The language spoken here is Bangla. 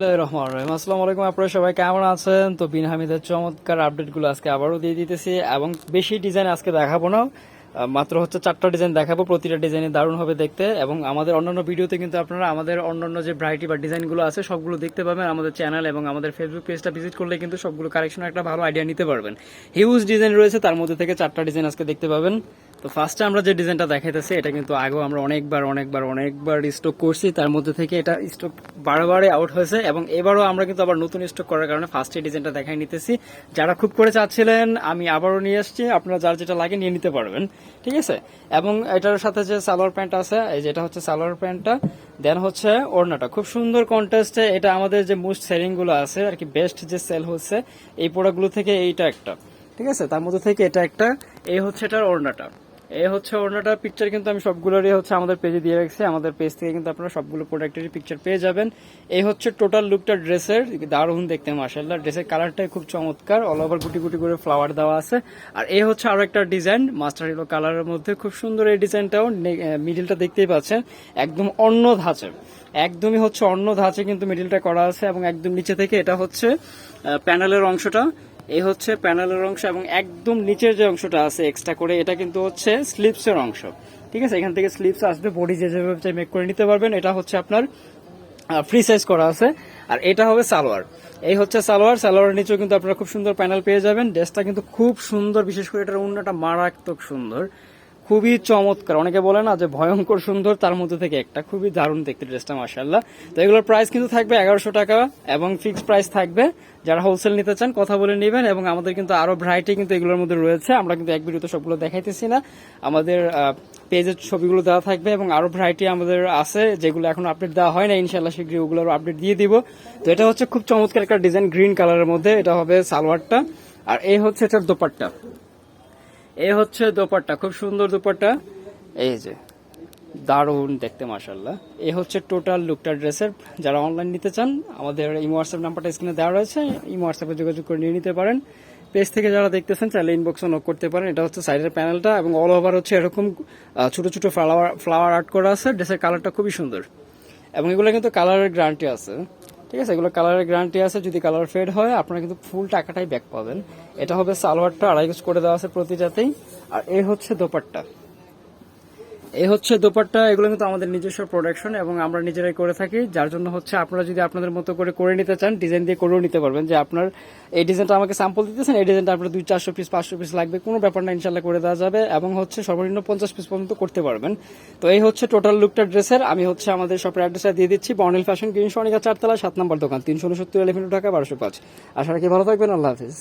বিসমিল্লাহির রহমানির রহিম। আসসালামু আলাইকুম সবাই কেমন আছেন? তো আবারও দিয়ে এবং বেশি ডিজাইন আজকে দেখাবো না। মাত্র হচ্ছে চারটা ডিজাইন দেখাবো, প্রতিটা হবে দেখতে এবং আমাদের অন্যান্য কিন্তু আপনারা আমাদের অন্যান্য যে ভ্যারাইটি বা আছে, সবগুলো দেখতে পাবেন আমাদের চ্যানেল এবং আমাদের ফেসবুক পেজটা ভিজিট করলে কিন্তু সবগুলো কালেকশন একটা ভালো আইডিয়া নিতে পারবেন। হিউজ ডিজাইন রয়েছে, তার মধ্যে থেকে চারটা ডিজাইন আজকে দেখতে পাবেন। তো ফার্স্টে আমরা যে ডিজাইনটা দেখাইতেছি, এটা কিন্তু আগেও আমরা অনেকবার অনেকবার অনেকবার স্টক করছি। তার মধ্যে থেকে এটা স্টক বারবারে আউট হয়েছে এবং এবারও আমরা কিন্তু আবার নতুন স্টক করার কারণে ফার্স্টে ডিজাইনটা দেখাই নিতেছি। যারা খুব করে চাচ্ছিলেন, আমি আবারও নিয়ে আসছি। আপনারা যার যেটা লাগে নিয়ে নিতে পারবেন, ঠিক আছে? এবং এটার সাথে যে সালোয়ার প্যান্ট আছে, এই যেটা হচ্ছে সালোয়ার প্যান্টটা দেন হচ্ছে ওড়নাটা। খুব সুন্দর কন্টেস্টে এটা আমাদের যে মোস্ট সেলিংগুলো আছে, আর কি বেস্ট যে সেল হচ্ছে, এই প্রোডাক্টগুলো থেকে এইটা একটা, ঠিক আছে? তার মধ্যে থেকে এটা একটা, এই হচ্ছে এটার ওড়নাটা। এই হচ্ছে ওড়নাটার পিকচার কিন্তু আমি সবগুলোরই হচ্ছে আমাদের পেজে দিয়ে রাখছি। আমাদের পেজ থেকে কিন্তু আপনারা সবগুলো প্রোডাক্টেরই পিকচার পেয়ে যাবেন। এই হচ্ছে টোটাল লুকটা ড্রেসের। দারুণ দেখতে মাসাল্লাহ ড্রেসের কালারটাই খুব চমৎকার। অল ওভার গুটি গুটি করে ফ্লাওয়ার দেওয়া আছে। আর এই হচ্ছে আরও একটা ডিজাইন মাস্টার ইলো কালারের মধ্যে। খুব সুন্দর এই ডিজাইনটাও মিডিলটা দেখতেই পাচ্ছেন। একদম অন্য ধাঁচের। একদমই হচ্ছে অন্য ধাঁচে কিন্তু মিডিলটা করা আছে এবং একদম নিচে থেকে এটা হচ্ছে প্যানেলের অংশটা। এই হচ্ছে প্যানেলের অংশ এবং একদম নিচের যে অংশটা আছে এক্সট্রা করে, এটা কিন্তু হচ্ছে স্লিপসের অংশ। ঠিক আছে? এখান থেকে স্লিপস আসবে বডি যে যেভাবে চাই মেক করে নিতে পারবেন। এটা হচ্ছে আপনার ফ্রি সাইজ করা আছে। আর এটা হবে সালোয়ার। এই হচ্ছে সালোয়ার। সালোয়ারের নিচেও কিন্তু আপনারা খুব সুন্দর প্যানেল পেয়ে যাবেন। ড্রেসটা কিন্তু খুব সুন্দর, বিশেষ করে এটার অন্যটা মারাত্মক সুন্দর। খুবই চমৎকার। অনেকে বলে না যে ভয়ঙ্কর সুন্দর তার মধ্যে থেকে একটা। খুবই দারুণ দেখতে ড্রেসটা মাসাল্লাহ তো এগুলোর প্রাইস কিন্তু থাকবে এগারোশো টাকা এবং ফিক্সড প্রাইস থাকবে। যারা হোলসেল নিতে চান, কথা বলে নেবেন এবং আমাদের কিন্তু আরও ভ্যারাইটি কিন্তু এগুলোর মধ্যে রয়েছে। আমরা কিন্তু এক ভিডিওতে সবগুলো দেখাইতেছি না। আমাদের পেজের ছবিগুলো দেওয়া থাকবে এবং আরও ভ্যারাইটি আমাদের আছে, যেগুলো এখন আপডেট দেওয়া হয় না ইনশাল্লাহ শীঘ্রই ওগুলোর আপডেট দিয়ে দিব। তো এটা হচ্ছে খুব চমৎকার একটা ডিজাইন গ্রিন কালারের মধ্যে। এটা হবে সালোয়ারটা। আর এই হচ্ছে এটার দোপাট্টা। এই হচ্ছে দোপাট্টা, খুব সুন্দর দোপাট্টা। এই যে, দারুণ দেখতে মাসাল্লাহ এই হচ্ছে টোটাল লুকটা, ড্রেসের। যারা অনলাইন নিতে চান, আমাদের ইমো হোয়াটসঅ্যাপ নাম্বারটা স্ক্রিনে দেওয়া রয়েছে। ইমো হোয়াটসঅ্যাপে যোগাযোগ করে নিয়ে নিতে পারেন। পেজ থেকে যারা দেখতেছেন, চাইলে ইনবক্সে নক করতে পারেন। এটা হচ্ছে সাইডের প্যানেলটা এবং অল ওভার হচ্ছে এরকম ছোট ছোট ফ্লাওয়ার ফ্লাওয়ার আর্ট করা আছে। ড্রেসের কালারটা খুবই সুন্দর। এবং এগুলো কিন্তু কালারের গ্যারান্টি আছে। ঠিক আছে? এগুলো কালারের গ্যারান্টি আছে। যদি কালার ফেড হয়, আপনারা কিন্তু ফুল টাকাটাই ব্যাক পাবেন। এটা হবে সালোয়ারটা, আড়াই করে দেওয়া আছে প্রতিটাতেই। আর এ হচ্ছে দোপাট্টা। এই হচ্ছে দোপাট্টা, এগুলো কিন্তু আমাদের নিজস্ব প্রোডাকশন এবং আমরা নিজেরাই করে থাকি। যার জন্য হচ্ছে আপনারা যদি আপনাদের মতো করে করে নিতে চান ডিজাইন দিয়ে করেও নিতে পারবেন যে আপনার এই ডিজাইনটা আমাকে স্যাম্পল দিতেছেন, এই ডিজাইনটা আপনার দুই, চারশো পিস পাঁচশো পিস লাগবে, কোনো ব্যাপার না ইনশাল্লাহ করে দেওয়া যাবে এবং হচ্ছে সর্বনিম্ন পঞ্চাশ পিস পর্যন্ত করতে পারবেন। তো এই হচ্ছে টোটাল লুকটা ড্রেসের। আমি হচ্ছে আমাদের শপের অ্যাড্রেসটা দিয়ে দিচ্ছি বর্নিল ফ্যাশন গ্রিন সনিকা চারতলা, সাত নম্বর দোকান, তিনশো উনসত্তর এলিফেন্ট টাকা বারোশো পাঁচ। আশা রাখি ভালো থাকবেন, আল্লাহ হাফিজ।